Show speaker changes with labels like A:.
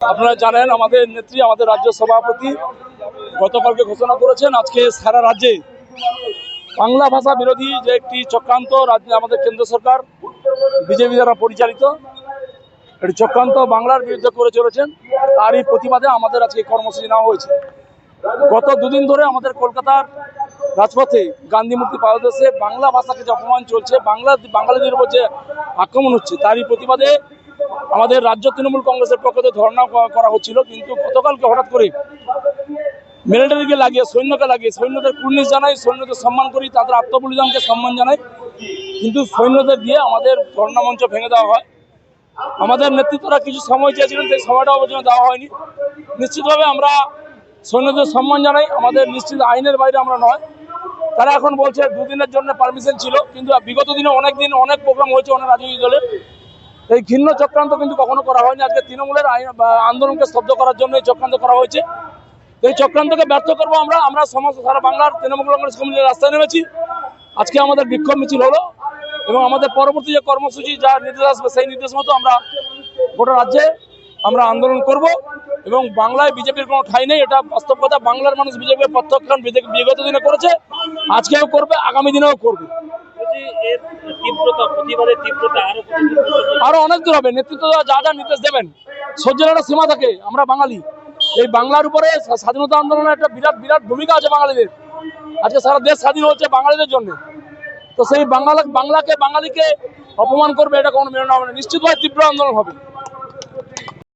A: আপনারা জানেন, আমাদের নেত্রী, আমাদের রাজ্য সভাপতি গতকালকে ঘোষণা করেছেন, আজকে সারা রাজ্যে বাংলা ভাষা বিরোধী যে একটি চক্রান্ত রাজ্যে, আমাদের কেন্দ্র সরকার, বিজেপি দ্বারা পরিচালিত, একটি চক্রান্ত বাংলার বিরুদ্ধে করে চলেছেন, তারই প্রতিবাদে আমাদের আজকে কর্মসূচি নেওয়া হয়েছে। গত দুদিন ধরে আমাদের কলকাতার রাজপথে গান্ধী মূর্তি পাদদেশে বাংলা ভাষাকে যে অপমান চলছে, বাংলা, বাঙালিদের উপর যে আক্রমণ হচ্ছে, তারই প্রতিবাদে আমাদের রাজ্য তৃণমূল কংগ্রেসের পক্ষ থেকে ধর্ণা করা হচ্ছিল, কিন্তু গতকালকে হঠাৎ করে মিলিটারিকে লাগিয়ে, সৈন্যকে লাগিয়ে, সৈন্যদের কুর্নিশ জানাই, সৈন্যদের সম্মান করি, তাদের আত্মবলিদানকে সম্মান জানাই, কিন্তু সৈন্যদের দিয়ে আমাদের ধর্ণা মঞ্চ ভেঙে দেওয়া হয়। আমাদের নেতৃত্বরা কিছু সময় চেয়েছিলেন, সেই সময়টাও পর্যন্ত দেওয়া হয়নি। নিশ্চিতভাবে আমরা সৈন্যদের সম্মান জানাই, আমাদের নিশ্চিত আইনের বাইরে আমরা নয়। তারা এখন বলছে, দুদিনের জন্য পারমিশন ছিল, কিন্তু বিগত দিনে অনেক দিন অনেক প্রোগ্রাম হয়েছে অনেক রাজনৈতিক দলের। এই ঘৃণ্য চক্রান্ত কিন্তু কখনো করা হয়নি। আজকে তৃণমূলের আন্দোলনকে স্তব্ধ করার জন্য এই চক্রান্ত করা হয়েছে। এই চক্রান্তকে ব্যর্থ করব আমরা। আমরা সমস্ত সারা বাংলার তৃণমূল কংগ্রেস কমিটির রাস্তায় নেমেছি। আজকে আমাদের বিক্ষোভ মিছিল হলো এবং আমাদের পরবর্তী যে কর্মসূচি, যা নির্দেশ আসবে সেই নির্দেশ মতো আমরা গোটা রাজ্যে আমরা আন্দোলন করব এবং বাংলায় বিজেপির কোনো ঠাই নেই। এটা বাস্তব কথা। বাংলার মানুষ বিজেপির বিজে- বিগত দিনে করেছে। আজকেও করবে, আগামী দিনেও করবে। আরও অনেক দূর হবে। নেতৃত্ব যা যা নির্দেশ দেবেন সহ্যের একটা সীমা থাকে। আমরা বাঙালি। এই বাংলার উপরে স্বাধীনতা আন্দোলনের একটা বিরাট বিরাট ভূমিকা আছে বাঙালিদের। আজকে সারা দেশ স্বাধীন হচ্ছে বাঙালিদের জন্য। তো সেই বাংলা, বাংলাকে বাঙালিকে অপমান করবে এটা কোনো মেনে না হবে নিশ্চিতভাবে তীব্র আন্দোলন হবে।